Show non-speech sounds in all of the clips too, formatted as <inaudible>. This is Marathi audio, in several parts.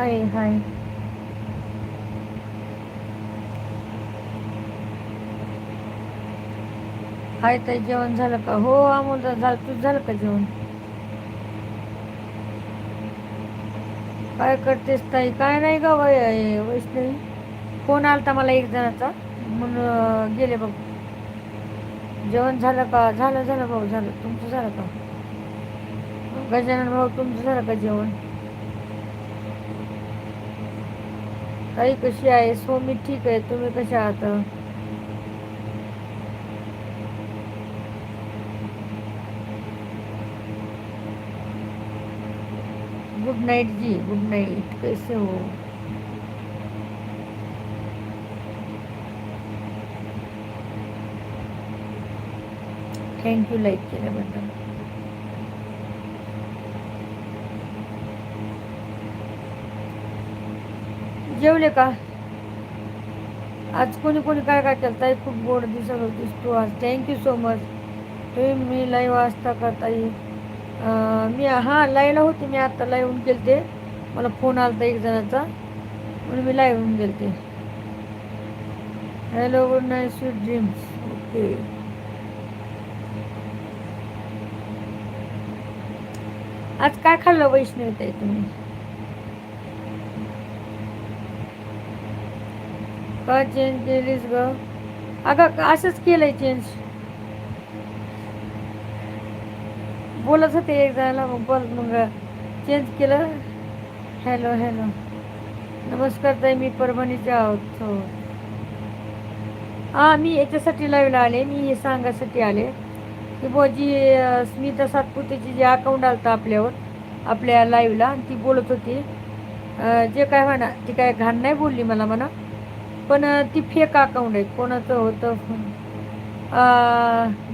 हाय हाय. ताई जेवण झालं का? हो अमोल झालं. तुझं झालं का जेवण? काय करतेस ताई? काय नाही ग वै- वैष्णवी. फोन आलता मला एक जणाचा. म्हणून गेले बघ. जेवण झालं का? झालं झालं भाऊ झालं. तुमचं झालं का? गजानन भाऊ तुमचं झालं का जेवण? ताई कशी आहे सो मी ठीक आहे तुम्ही कशा आहात good night ji, good night कैसे हो? थँक्यू लाईक केल्याबद्दल जेवले का? आज कोणी कोणी काय काय केलं? ताई खूप गोड दिसत होतीस तू आज. थँक्यू सो मच तुम्ही मी लाईव्ह वाचता का ताई? मी हां लाईव्हला होते मी आत्ता लाईव्ह होऊन गेलते. मला फोन आलता एक जणाचा. म्हणून मी लाईव्ह होऊन गेलते. Hello good night sweet dreams okay आज काय खाल्लं वैष्णवी ताई तुम्ही? का चेंज केलीस ग. अगं का- असंच केलंय चेंज बोलत होते एक जायला मग बोल मग चेंज केलं. हॅलो हॅलो नमस्कार ताई मी परभणीचे आहोत. हो. हां मी याच्यासाठी लाईव्हला आले मी हे सांगायसाठी आले. की बुवा जी स्मिता सातपुतेची जे अकाउंट आलं आपल्यावर आपल्या लाईव्हला आणि ती बोलत होती. जे काय म्हणा ती काय घाण नाही बोलली मला म्हणा. पण ती फेक अकाउंट आहे. कोणाचं होतं?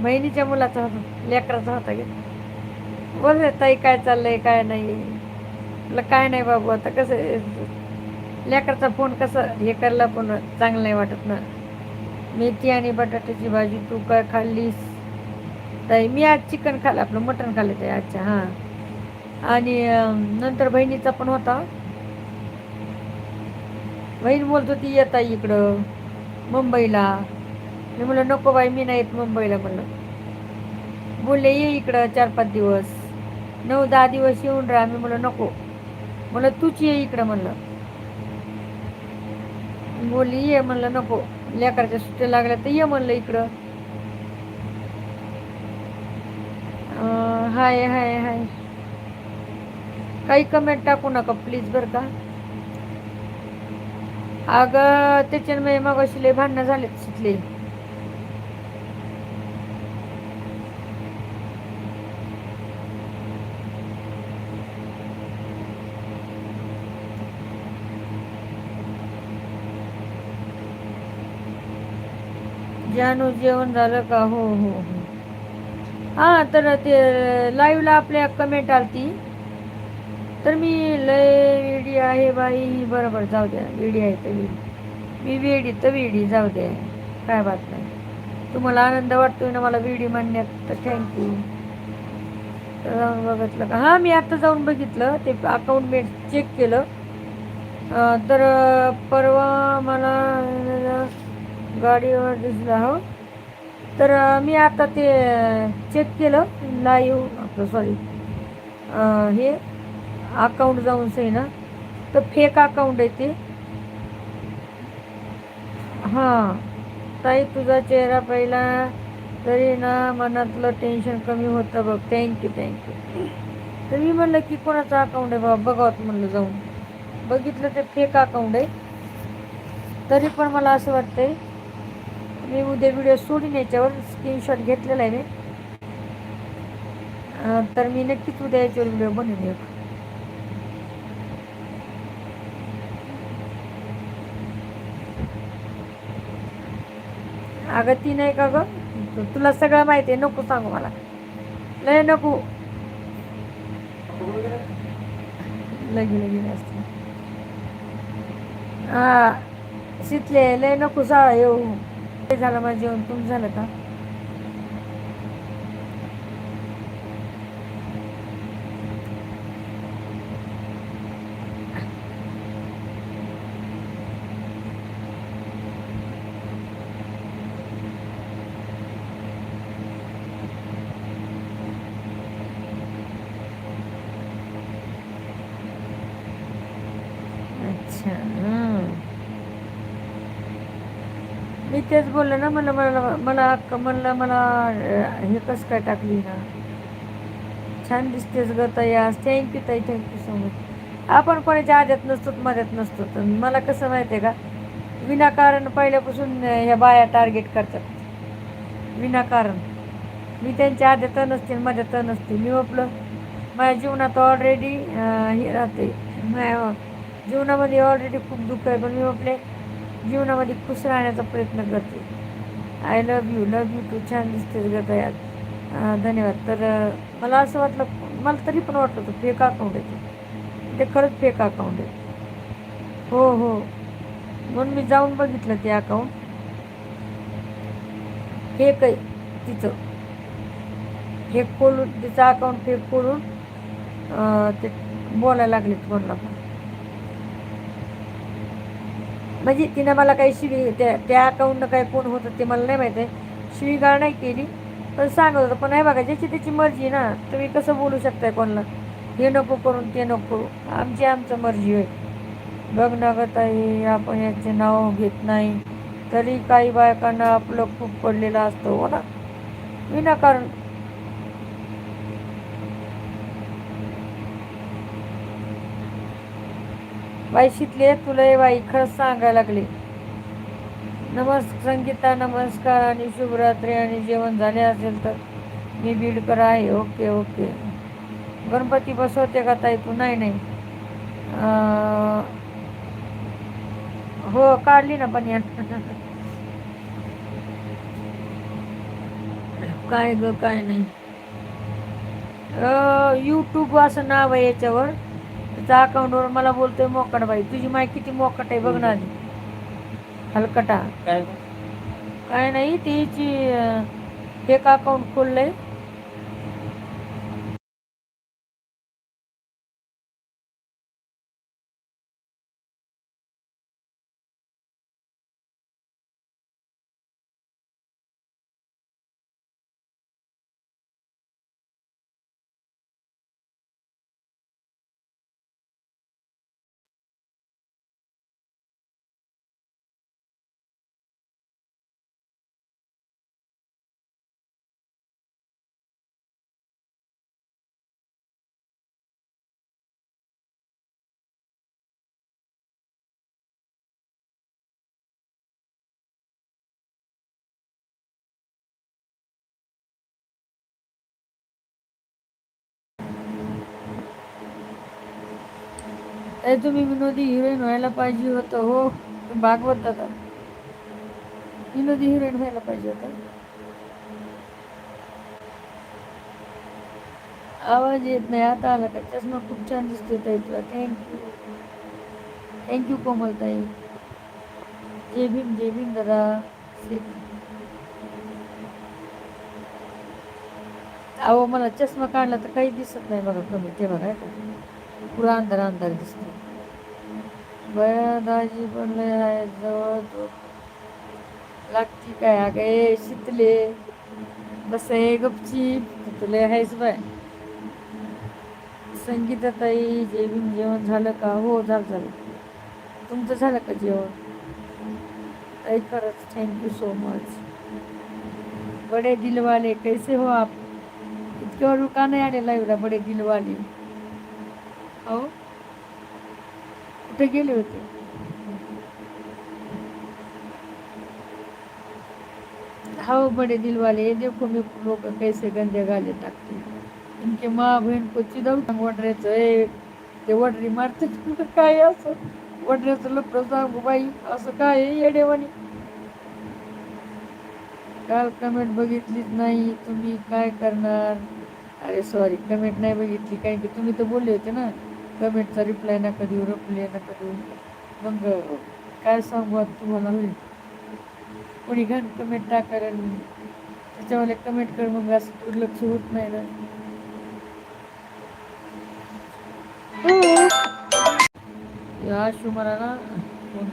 बहिणीच्या मुलाचा होता. लेकराचा होता की. बोल ताई काय चाललंय काय नाही. म्हटलं काय नाही बाबू आता कसं लेकराचा फोन कसं हे करायला पण चांगलं नाही वाटत ना. मेथी आणि बटाट्याची भाजी तू काय खाल्लीस? ताई मी आज चिकन खाल्लं आपलं मटण खाल्लं ताई अच्छा हां. आणि नंतर बहिणीचा पण होता. बहीण बोलत होती येता इकडं मुंबईला. मी म्हणलं नको बाई मी नाही येत मुंबईला म्हणलं. बोलले ये इकडं चार पाच दिवस नऊ दहा दिवस येऊन राहा. मी म्हणलं नको. म्हणलं तूच ये इकडं म्हणलं. बोलली ये म्हणलं नको. लेकराच्या सुट्ट्या लागल्या तर ये म्हणलं इकडं. हाय हाय हाय. काही कमेंट टाकू नका प्लीज बरं का. अगं त्याच्यामुळे मग अशी लय भांडणं झालेत सुटले जानू जेवण झालं का? हो हो हो. तर ते लाईव्हला आपल्या कमेंट आलती. तर मी लय वेडी आहे बाई. बरोबर जाऊ द्या. वेडी आहे तर वेडी. मी वेडी तर वेडी जाऊ द्या. काय बात नाही. तुम्हाला आनंद वाटतोय ना मला वेडी म्हणण्यात? तर थँक्यू तर जाऊन बघितलं का? हां मी आत्ता जाऊन बघितलं. ते अकाउंट मी चेक केलं. तर परवा मला गाडीवर दिसला हो. तर मी आता ते चेक केलं. लाईव्ह आपलं सॉरी हे. अकाउंट जाऊन सही ना तर फेक अकाउंट आहे ते. हां. ताई तुझा चेहरा पहिला तरी ना मनातलं टेन्शन कमी होतं बघ. थँक्यू थँक्यू तर मी म्हणलं की कोणाचं अकाउंट आहे बाबा? बघावत म्हणलं जाऊन. बघितलं ते फेक अकाउंट आहे. तरी पण मला असं वाटतंय मी उद्या व्हिडिओ सोडीन याच्यावर. स्क्रीनशॉट घेतलेला आहे मी. तर मी नक्कीच उद्या याच्यावर व्हिडिओ बनवून अगं ती नाही का गं? तुला सगळं माहिती आहे नको सांगू मला. लय नको. लगी लगी असते. हा शितले लय नको सा येऊ ते झालं माझं जेवण तुमचं झालं का अच्छा हं. मी तेच बोललं ना मला मला मला क- म्हणलं मला हे कसं काय टाकली ना? छान दिसतेस ग ताई आज. थँक्यू ताई थँक्यू सो मच आपण कोणाच्या आद्यात नसतो मध्यात नसतो तर मला कसं माहिती आहे का? विनाकारण पहिल्यापासून ह्या बाया टार्गेट करतात. विनाकारण. मी त्यांच्या आद्यात नसते मध्यात नसते. मी आपलं माझ्या जीवनात ऑलरेडी हे राहते माझ्या जीवनामध्ये ऑलरेडी खूप दुःख आहे. पण मी आपले जीवनामध्ये खुश राहण्याचा प्रयत्न करते. I love you love you too छान दिसते ग तयार. धन्यवाद. तर मला असं वाटलं मला तरी पण वाटलं होतं फेक अकाउंट आहे ते. ते खरंच फेक अकाउंट आहे. हो हो. म्हणून मी जाऊन बघितलं ते अकाउंट फेक आहे तिचं. फेक खोलून तिचं अकाउंट फेक खोलून ते बोलायला लागले कोणाला पण. म्हणजे तिनं मला काही शिवी त्या त्या अकाउंटनं काय कोण होतं ते मला नाही माहीत आहे. शिवीगाळ नाही केली. पण सांगत होतं पण हे बघा ज्याची त्याची मर्जी ना तुम्ही कसं बोलू शकताय कोणाला? हे नको करून ते नको आमची आमचं मर्जी होय. बघ ना गं ताई आपण याचे नाव घेत नाही. तरी काही बायकांना आपलं खूप पडलेलं असतं हो ना? विनाकारण बाई शिकले तुला बाई खरंच सांगायला लागले. नमस् संगीता नमस्कार आणि शुभरात्री आणि जेवण झाले असेल तर मी बीडकर आहे. Okay okay. गणपती बसवते का ताई? तू नाही नाही. हो काढली ना पण या काय ग काय नाही. यूट्यूब असं नाव आहे याच्यावर. त्याच्या अकाउंटवर मला बोलतोय मोकाट बाई. तुझी माय किती मोकाट आहे बघ ना आधी. हलकटा. काय? काय नाही तिची एक अकाउंट खोललंय? ए तुम्ही विनोदी हिरोईन व्हायला पाहिजे होतं हो. भागवत दादा. विनोदी हिरोईन व्हायला पाहिजे होतं. आवाज येत नाही आता आला का? चष्मा खूप छान दिसतो ताई तुला. थँक्यू थँक्यू कोमल ताई. जय भीम जय भीम दादा. अहो मला चष्मा काढला तर काही दिसत नाही बघा कमी ते बघा पुरा अंधार अंधार दिसतो बरं दाजी पण लय आहे जवळ लागते लागती काय ए शितले। बस हे गपची तुले आहेस बाय संगीताताई जेवण जेवण झालं का हो झालं झालं। तुमचं झालं का जेवण ताई खरंच थँक्यू सो मच बडे दिलवाले कैसे हो आप? इतक्या का नाही आले लाईव्हला बडे दिलवाले हो ते गेले होते. हो बड़े दिलवाले देखो मी लोक कैसे गंदे गाले टाकते. इनके माँ बहीण को चिदव वडऱ्याचं ए ते वडरी मारते काय असं? वडऱ्याचं लपड सांगू बाई असं काय आहे येडेवानी काल कमेंट बघितलीच नाही तुम्ही काय करणार? अरे सॉरी कमेंट नाही बघितली कारण की तुम्ही तर बोलले होते ना. कमेंटचा रिप्लाय नका देऊ रिप्लाय नका देऊ मग काय सांगू आता तुम्हाला होईल. कोणी घाण कमेंट टाकायला त्याच्यावर कमेंट कर मग असं दुर्लक्ष होत नाही ना. या मला ना फोन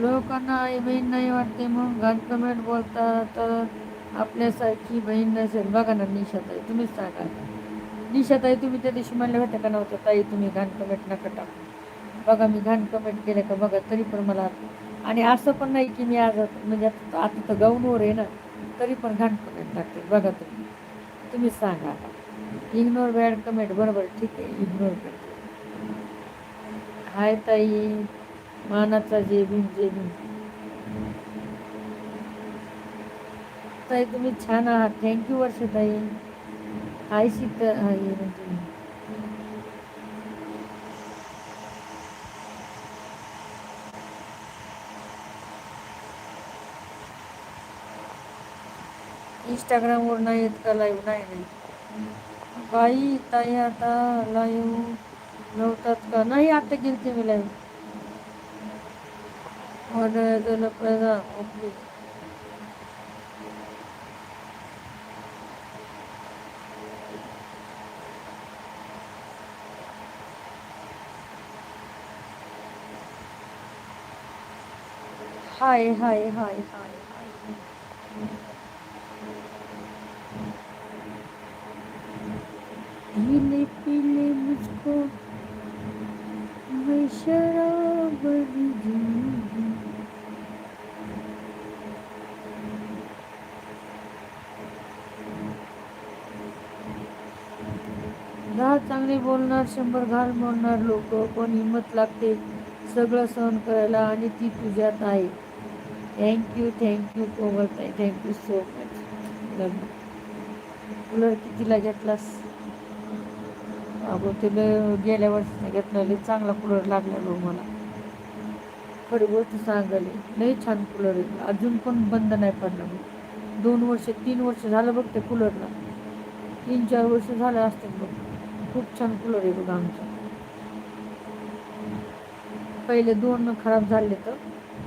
लोकांना आई बहीण नाही वाटते मग घाण कमेंट बोलतात. तर आपल्यासारखी बहीण नसेल बघा ना निशात आहे तुम्हीच सांगा. निशाताई तुम्ही त्या दिवशी म्हणल्या होत्या का नव्हतं ताई तुम्ही घाण कमेंट नका टाकू. बघा मी घाण कमेंट केलं का बघा तरी पण मला आणि असं पण नाही की मी आज म्हणजे आता तर गाऊनवर आहे ना तरी पण घाण कमेंट टाकते. बघा तुम्ही. तुम्ही सांगा आता. इग्नोर बॅड कमेंट बरोबर ठीक आहे इग्नोर करते हाय ताई मानाचा जे भीम जे भीम. ताई तुम्ही छान आहात. थँक्यू वर्ष ताई. हाय शीत हाय म्हणजे इंस्टाग्रामवर नाही येत का लाईव्ह नाही नाही. बाई ताई आता लाईव्ह नव्हतात का? नाही आता गेलते मी लाईव्ह ओके हाय हाय हाय हाय हाय. पीले मुझको मैं शराब दहा चांगले बोलणार शंभर घाल बोलणार लोक पण हिंमत लागते सगळं सहन करायला आणि ती तुझ्यात आहे. Thank you thank you कोमलताई thank you so much cooler कितीला घेतलास? अगो ते गेल्या वर्षी घेतला. चांगला कूलर लागला बघ मला. खरी गोष्ट सांगायला लई छान कूलर आहे. अजून पण बंद नाही पडला बघ. दोन वर्ष तीन वर्ष झालं बघ ते कूलरला तीन चार वर्ष झालं असतील बघ. खूप छान कूलर आहे बघ आमचं. पहिले दोन खराब झाले तर?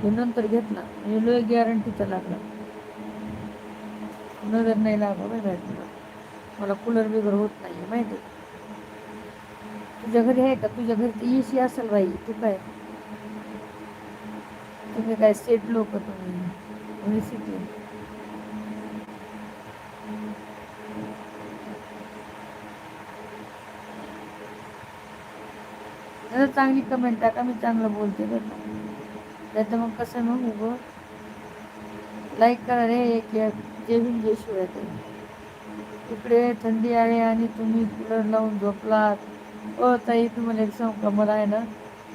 तो नंतर घेतला. म्हणजे लोय गॅरंटीचा लागला. नजर नाही लागला बाय तुला. मला कूलर बिगर होत नाही माहिती तुझ्या घरी आहे का? तुझ्या घरी तर एसी असेल बाई तू काय? तुम्ही काय सेट लोक तुम्ही? सिटी जरा चांगली कमेंट टाका मी चांगलं बोलते बरं नाही तर मग कसं मग उभं लाईक करा रे एक एक जय ते जय शिवाय इकडे थंडी आहे आणि तुम्ही कूलर लावून झोपलात. ओ ताई तुम्हाला एक सांगू का? मला आहे ना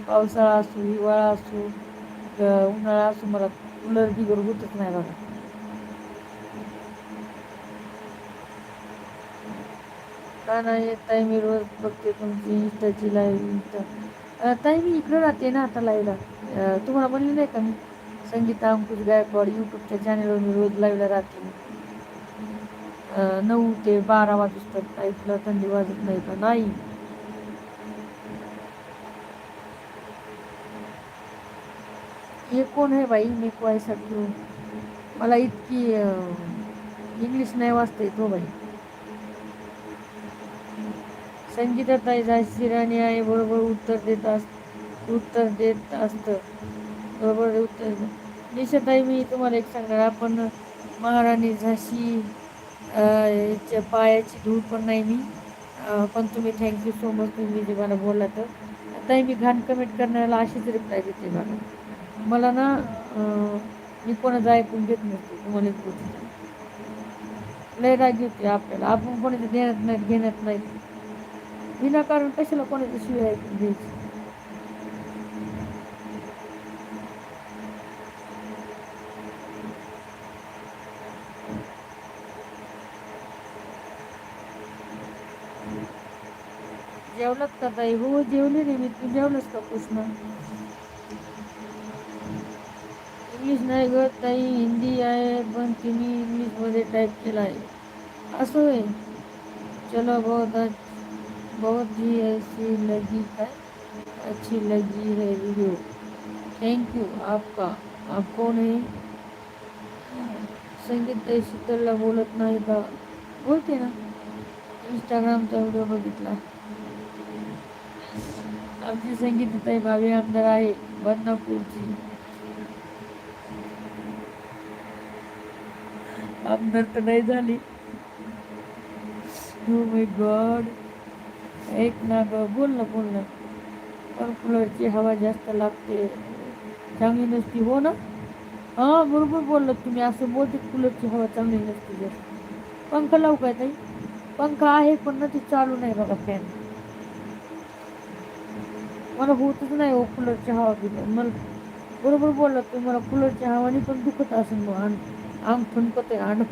पावसाळा असू हिवाळा असू उन्हाळा असू मला कूलर बिगर होतच नाही बघा. का नाही ताई मी रोज बघते तुमची इंस्टाची लाईव्ह इंस्टा ताई मी इकडं राहते ना आता लाईव्हला तुम्हाला बोलले नाही का मी? संगीता अंकुश गायकवाड यूट्यूबच्या चॅनलवर मी रोज लाईव्हला राहते. नऊ ते बारा वाजतात ऐकलं थंडी वाजत नाही का? नाही. हे कोण आहे बाई? मी कोयसाठी मला इतकी इंग्लिश नाही वाचता येत हो बाई. संगीता ताई राणी आहे बरोबर उत्तर देत अस उत्तर देत असतं. बरोबर उत्तर निशाताई मी तुम्हाला एक सांगणार आपण महाराणी झाशी च्या पायाची धूळ पण नाही मी. पण तुम्ही थँक्यू सो मच तुम्ही जे मला बोलला तर. ताई मी घाण कमेंट करण्याला अशीच रिप्लाय देते मला. मला ना मी कोणाचं ऐकून घेत नसते तुम्हाला एक गोष्ट लय राग येते आपल्याला. आपण कोणाचं देण्यात नाही घेण्यात नाही. विनाकारण कशाला कोणाचं शिवाय ऐकून घ्यायची? जेवलात का ताई? हो जेवली रे मी. तू जेवलंच का कृष्ण इंग्लिश नाही ग ताई हिंदी आहे पण तिने इंग्लिशमध्ये टाईप केला आहे. असं आहे. चलो बहुत बहुत ही ऐसी लगी है अच्छी लगी है वीडियो थैंक यू आपका आप कौन है संगीत ताई शीतलला बोलत नाही का? बोलते ना. इंस्टाग्रामचा व्हिडिओ बघितला. आमची संगीत ताई भावी आमदार आहे. बदनापूरची आमदार तर नाही झाली. हो माय गॉड ना ग बोल ना बोल ना. पण कूलरची हवा जास्त लागते. चांगली नसती हो ना? हां बरोबर बोललं तुम्ही. असं बोलते कूलरची हवा चांगली नसते जास्त. पंखा लावू काय ताई? पंखा आहे पण ना ती चालू नाही बघा फॅन मला होतच नाही हो कूलरची हवा घेऊन मला बरोबर बोलला तुम्ही मला कूलरच्या हवाने पण दुखत असेल मग अंग अंग आहे आण.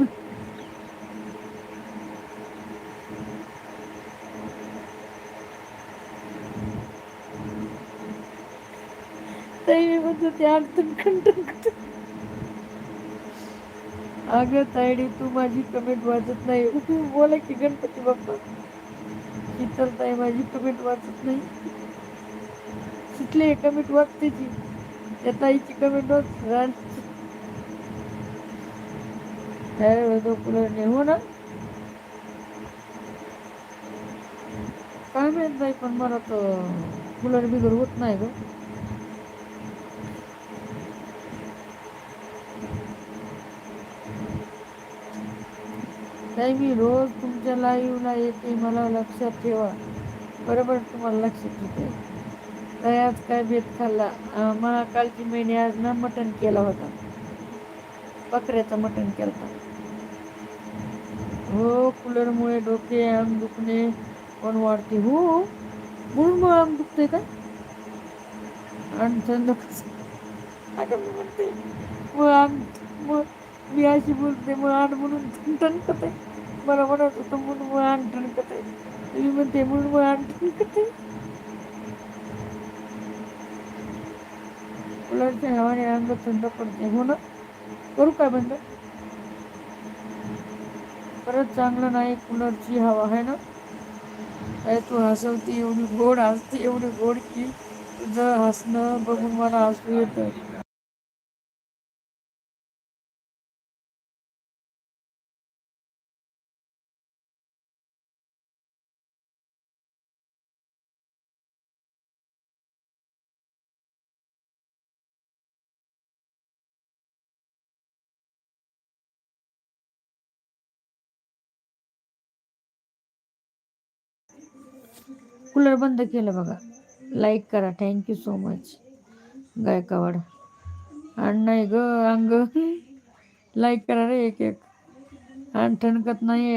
ताई म्हणतो ते अडचण थंडकत अगं ताईडी तू माझी कमेंट वाचत नाही. तू बोला की गणपती बाप्पा. शीतल ताई माझी कमेंट वाचत नाही. कुठली कमेंट वाचते त्या ताईची कमेंट वाच हो ना? काय माहीत नाही पण मला तर कुलर बिगर होत नाही ग. नाही मी रोज तुमच्या लाईव्हला येते मला लक्षात ठेवा. बरोबर तुम्हाला लक्षात येते ताई आज काय बेत खाल्ला? महाकालची महिने आज ना मटण केला होता. बकऱ्याचं मटण केलं हो कूलरमुळे डोके अंग दुखणे पण वाढते. हो म्हणून मग अंग दुखते का? आणि थंड मी म्हणते. मग अंग मग मी अशी बोलते मग आण म्हणून ठणकत आहे मला म्हणत होतं म्हणून मग आण ठणकत आहे तुम्ही म्हणते म्हणून मग आण ठणकत आहे कूलरच्या हवाने रंग थंड पडते हो ना करू काय बंद परत चांगलं नाही कूलरची हवा आहे ना काय तू हसवती एवढी गोड हसते एवढी गोड की तुझं हसणं बघून मला हसू येतं कूलर बंद केलं बघा. लाईक करा. Thank you so much Gaikwad. आणि नाही ग अंग. लाईक करा रे एक एक. आणि ठणकत नाही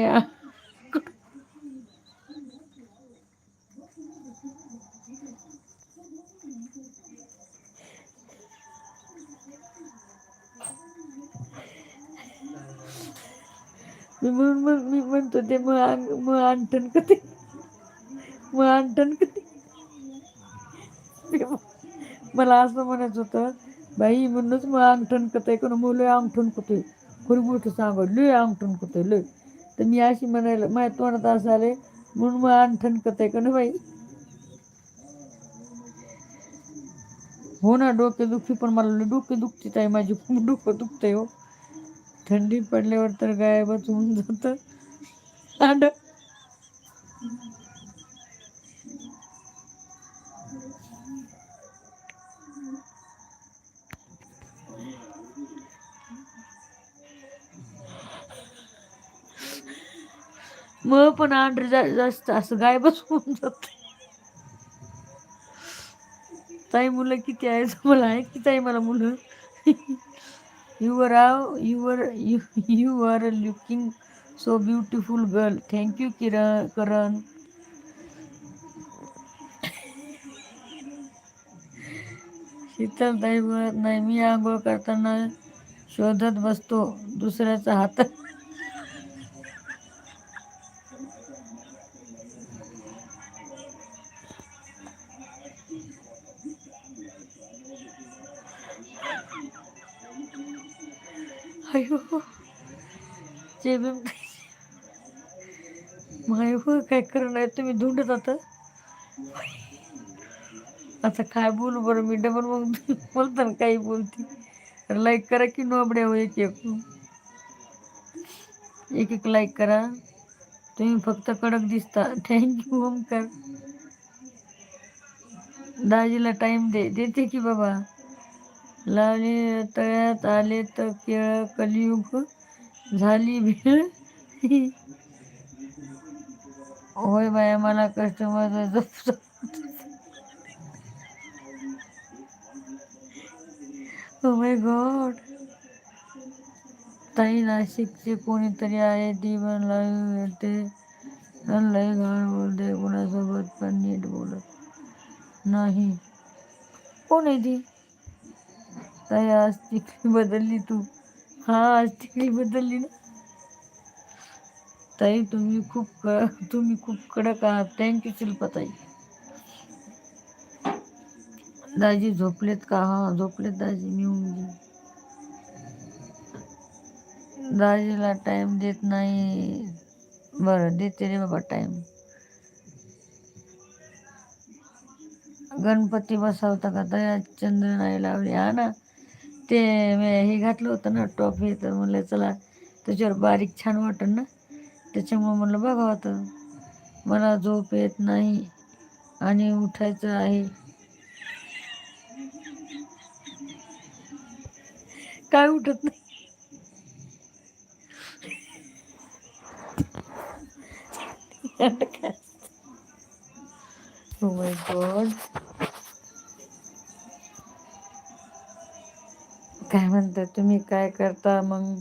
मी म्हणून मग मी म्हणतो ते मग अंग मग अंग ठणकते मग अंग मला असं म्हणायचं होतं बाई म्हणूनच मग अंग ठणकत आहे कोण मुलं अंग कुठे खरी मोठं सांग लय अंग कुठे लय. तर मी अशी म्हणायला माझ्या तोंडात असं आले म्हणून मग अंगठण ठणकत आहे का ना बाई? हो ना डोके दुखी पण मला लय डोके दुखते आहे माझी खूप डोकं दुखतंय हो. थंडी पडल्यावर तर गायबच होऊन जातं. अंड. मग पण आंढरी जा जास्त असं गायबच होऊन जात. ताई मुलं किती आहेत? मला आहे की ताई मला मुलं? You are you are you you are looking so beautiful girl thank you Kiran Karan Sheetal ताई बोलत नाही मी आंघोळ करताना शोधत बसतो. दुसऱ्याचा हात अयो जे बी माय हो काय करणार तुम्ही धुंडत आता आता काय बोलू बरं मी डबल मग बोलताना काही बोलते लाईक करा की नोबड्या हो एक एक एक एक लाईक करा तुम्ही फक्त कडक दिसता थँक्यू ओमकार दाजीला टाईम दे देते की बाबा लावले तळ्यात आले तर केळ कलियुग झाली भेळ. होय बाया मला कस्टमर झोप ओ माय गॉड ताई नाशिकचे कोणीतरी आहे ती पण लाईव्ह येते लय घाण बोलते कोणासोबत पण नीट बोलत नाही. कोण आहे ती? ताई आज चिखली बदलली तू. हा आज चिखली बदलली ना. ताई तुम्ही खूप क- तुम्ही खूप कडक आहात. थँक्यू शिल्पाताई. दाजी झोपलेत का? हा झोपलेत दाजी. मी उमजी दाजीला टाइम देत नाही. बरं देते रे बाबा टाइम गणपती बसवता का? तया चंद्र नाही लावली. हा ना? ते हे घातलं होतं ना टॉप हे तर म्हणलं चला त्याच्यावर बारीक छान वाटन ना. त्याच्यामुळं म्हणलं बघा तर मला झोप येत नाही आणि उठायचं आहे. काय उठत नाही. <laughs> Oh my God. काय म्हणता? तुम्ही काय करता मग?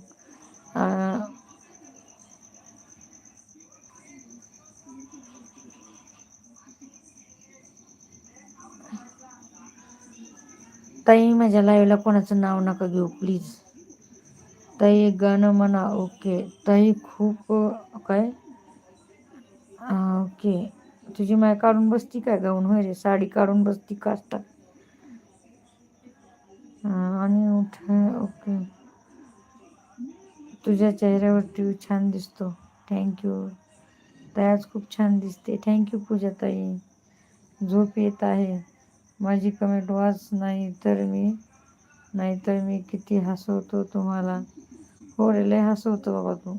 ताई माझ्या लाईव्हला कोणाचं नाव नका घेऊ प्लीज ताई गण गाणं म्हणा. ओके ताई खूप काय? ओके तुझी माय काढून बसती काय गाऊन होय रे साडी काढून बसती काढतात आणि उठ ओके. तुझ्या चेहऱ्यावरती छान दिसतो. थँक्यू ताई आज खूप छान दिसते. थँक्यू पूजा ताई. झोप येत आहे. माझी कमेंट वाच नाही तर मी नाहीतर मी किती हसवतो तुम्हाला. हो रे लय हसवतो बाबा तू.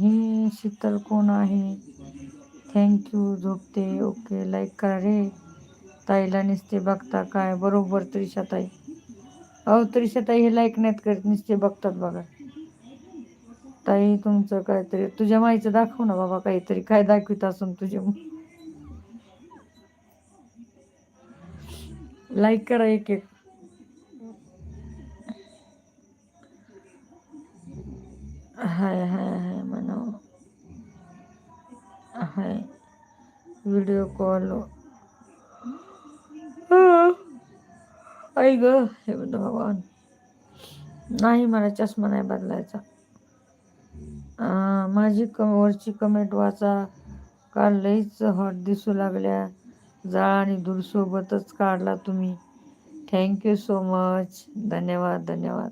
ही शीतल कोण आहे? थँक्यू झोपते. ओके लाईक करा रे. ताईला नुसते बघता काय? बरोबर त्रिशाताई. अहो त्रिशाताई हे लाईक नाहीत करत नुसते बघतात बघा. ताई तुमचं काहीतरी तुझ्या माईचं दाखव ना बाबा काहीतरी. काय दाखवित असून तुझ्या लाईक करा एक एक. हाय हाय हाय म्हणा हाय. व्हिडिओ कॉल आई ग हे बघ भगवान नाही मला चष्मा नाही बदलायचा. माझी कम वरची कमेंट वाचा. काल लईच हॉट दिसू लागल्या. जाळ आणि धूरसोबतच काढला तुम्ही. थँक्यू सो मच धन्यवाद धन्यवाद.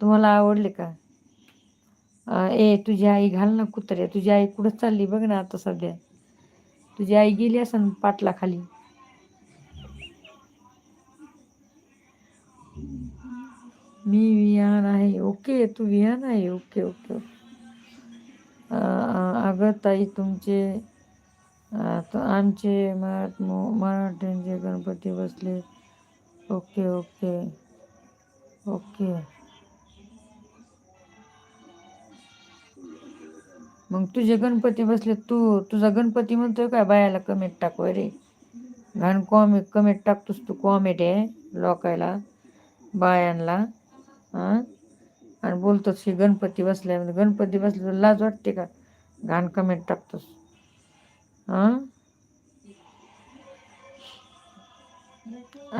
तुम्हाला आवडले का? ए तुझी आई घाल ना कुत्र्या. तुझी आई कुठं चालली? बघ ना आता सध्या. तुझी आई गेली असं पाटला मी विहान आहे. ओके तू विहान आहे? Okay okay okay. अगं ताई तुमचे आमचे मराठ मो- मराठ्यांचे गणपती बसले. Okay okay okay. मग तुझे गणपती बसले तू तुझा गणपती म्हणतोय काय? बायाला कमेंट टाकू रे घाण कॉमे कमेंट टाकतोस तू कॉमेट आहे लोकायला बायांना. हां? आणि बोलतोस की गणपती बसल्यामध्ये गणपती बसले तर लाज वाटते का? घाण कमेंट टाकतोस. हां?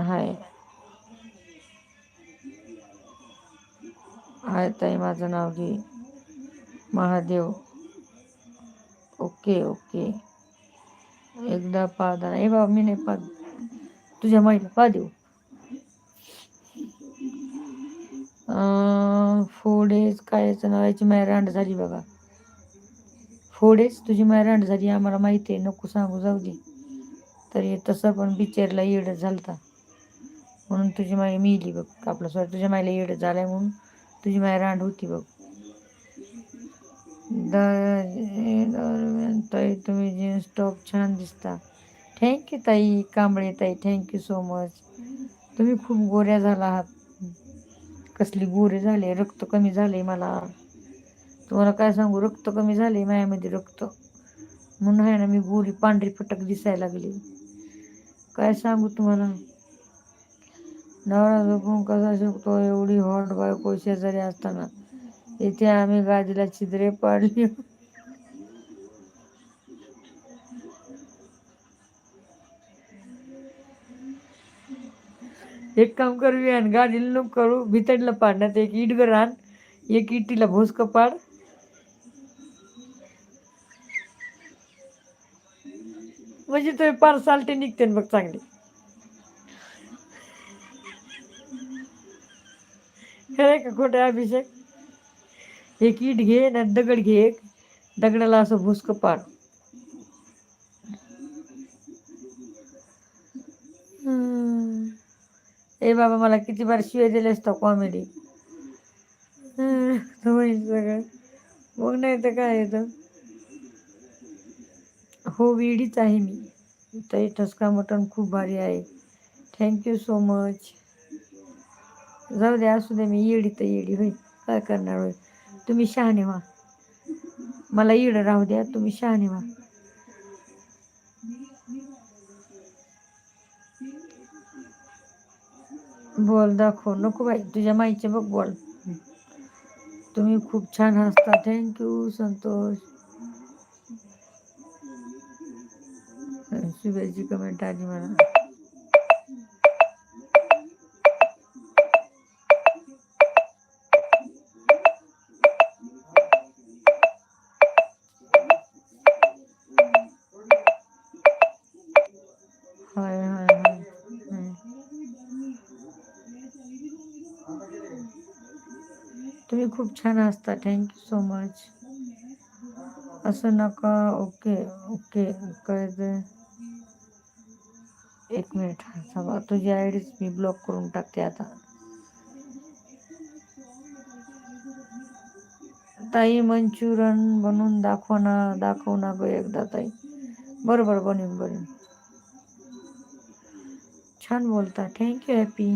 हाय. हाय ताई माझं नाव घे. महादेव. Okay okay. एकदा पाद नाही बाबा मी नाही पाद तुझ्या माईला पा देऊ हो. फोडेज कायचं नावाची मायरांड झाली बघा. फोडेज तुझी मायरांड झाली आम्हाला माहिती आहे. नको सांगू जाऊ दे. तरी तसं पण बिचेरला येड झालता. म्हणून तुझी माई मिली बघ आपला सॉरी तुझ्या माईला येड झालाय म्हणून तुझी माय रांड होती बघ. ताई तुम्ही जीन्स टॉप छान दिसता. थँक्यू ताई कांबळे ताई थँक्यू सो मच तुम्ही खूप गोऱ्या झाला आहात. कसली गोरे झाले रक्त कमी झाले मला. तुम्हाला काय सांगू रक्त कमी झाले मायामध्ये रक्त. म्हणून आहे ना मी गोरी पांढरी फटक दिसायला लागली. काय सांगू तुम्हाला? नवरा झोपून कसा शकतो एवढी हॉट बायको शेजारी असताना. इथे आम्ही गादीला छिद्रे पाडली. एक काम करू आणि गाडी नको करू भितडला पाडण्यात एक इटगर आण एक इटीला भोसकं पाड. म्हणजे तो पार सालटे निघते बघ चांगले. खरं का खोटं अभिषेक? एक इट घे ना दगड घे एक दगडाला असं भुसकं पाड. ए बाबा मला किती बार शिवाय दिले असतो कॉमेडी सगळं. मग नाही तर काय येतं हो वेडीच आहे मी. ताई ठसका मटण खूप भारी आहे. थँक्यू सो मच जाऊ दे असू दे मी येडी तर येडी होईल काय करणार होईल तुम्ही शहाणे व्हा. मला येड राहू द्या तुम्ही शहाणे व्हा. बोल दाखव नको बाई तुझ्या माईचे बघ बोल तुम्ही खूब छान हसता थँक्यू संतोष शुभेची कमेंट आज मला तुम्ही खूप छान असता. थँक्यू सो मच असं नका. ओके ओके काय ते एक मिनिट थांबा. तुझी आय डीच मी ब्लॉक करून टाकते आता. ताई मंचुरन बनवून दाखव ना दाखव ना ग एकदा ताई. बरोबर बनवून बनवून. छान बोलता. थँक्यू हॅपी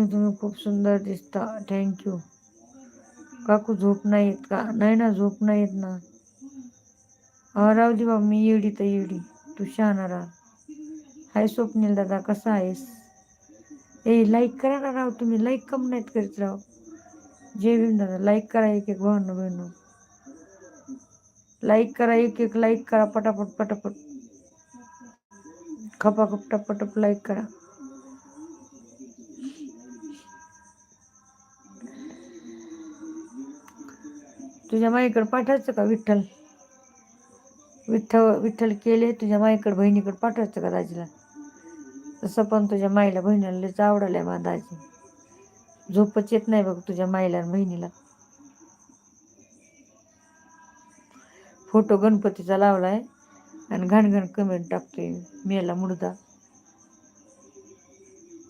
मामी तुम्ही खूप सुंदर दिसता. थँक्यू काकू झोप नाही येत का? नाही ना झोप नाही येत ना. हा राहू दे बाबा मी येडी तर येडी. तू शहाणा हाय स्वप्नील दादा कसा आहेस? ए लाईक करा ना राव तुम्ही. लाईक कम नाहीत करीत राव. जय भीम दादा लाईक करा एक एक भावना बहिणू. लाईक करा एक एक लाईक करा पटापट पटापट. खपा खपटा पटप लाईक करा. तुझ्या माईकडे पाठवायचं का विठ्ठल? विठ्ठल विठ्ठल केले तुझ्या माईकडे बहिणीकडे पाठवायचं का दाजीला? तसं पण तुझ्या माईला बहिणीला लयच आवडलंय मा दाजी. झोपच येत नाही बघ तुझ्या माईला आणि बहिणीला. फोटो गणपतीचा लावलाय आणि घाणघाण कमेंट टाकतोय मेला मुडदा.